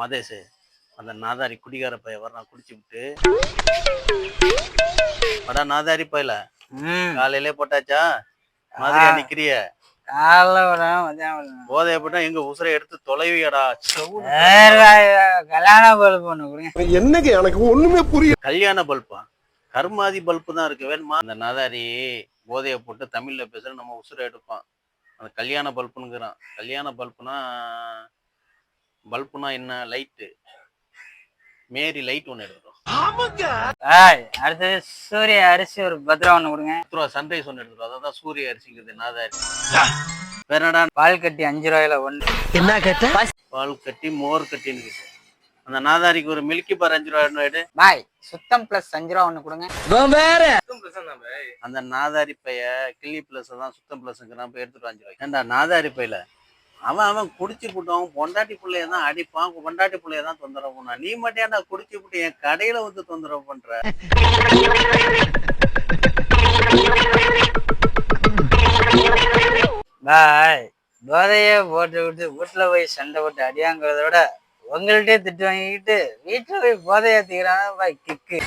மதேஷ் அந்த நாதாரி குடிகார பைய வர்றான் குடிச்சு விட்டு. அடா நாதாரி பையல. காலையிலே போட்டாச்சா? மாதிரியா நிக்கிறிய போதைய போட்டா எங்க உசுரை எடுத்து தொலைவியடா. கல்யாண பல்ப் ஒண்ணு என்னங்க எனக்கு ஒண்ணுமே புரியல கல்யாண பல்பா? கருமாதி பல்பு தான் இருக்கு வேணுமா? அந்த நாதாரி போதைய போட்டு தமிழ்ல பேசுற நம்ம உசுரை எடுப்பான். அந்த கல்யாண பல்புங்கிறான் கல்யாண பல்புனா பல்புனா என்ன? லைட்டு. மேரி லைட் ஒன்று எடுக்கிறோம் ஏய் அடுத்தது சூரிய அரிசி ஒரு பத்திரம் ஒண்ணு கொடுங்க. பத்து ரூபா சன்ரைஸ் ஒன்று எடுத்துரும் அதான் சூரிய அரிசிங்கிறது. நாதாரி வேற என்னடா பால் கட்டி அஞ்சு ரூபாயில ஒண்ணு. என்ன கேட்ட? பால் கட்டி மோர் கட்டின்னு இருக்குது அந்த நாதாரிக்கு ஒரு மில்கி பார் அஞ்சு ரூபா எடு பாய் சுத்தம் பிளஸ் அஞ்சு ரூபா ஒண்ணு கொடுங்க. வேற. அந்த நாதாரி பைய கிள்ளி பிளஸ் தான் சுத்தம் பிளஸ்ங்கிறான் போய் எடுத்துட்டு அஞ்சு ரூபாய் ஏன்டா நாதாரி பையில? அவன் அவன் குடிச்சு விட்டவன் பொண்டாட்டி பிள்ளைய தான் அடிப்பான். பொண்டாட்டி பிள்ளைய தான் தொந்தரவு பண்ணான் நீ மட்டும் ஏன்டா குடிச்சு விட்டு என் கடையில வந்து தொந்தரவு பண்ற? பாய் போதையே போட்டு விட்டு வீட்டுல போய் சண்டை போட்டு அடியாங்கிறத விட உங்கள்கிட்டயே திட்டு வாங்கிக்கிட்டு வீட்டுல போய் போதைய தீரான் பாய் கிக்கு.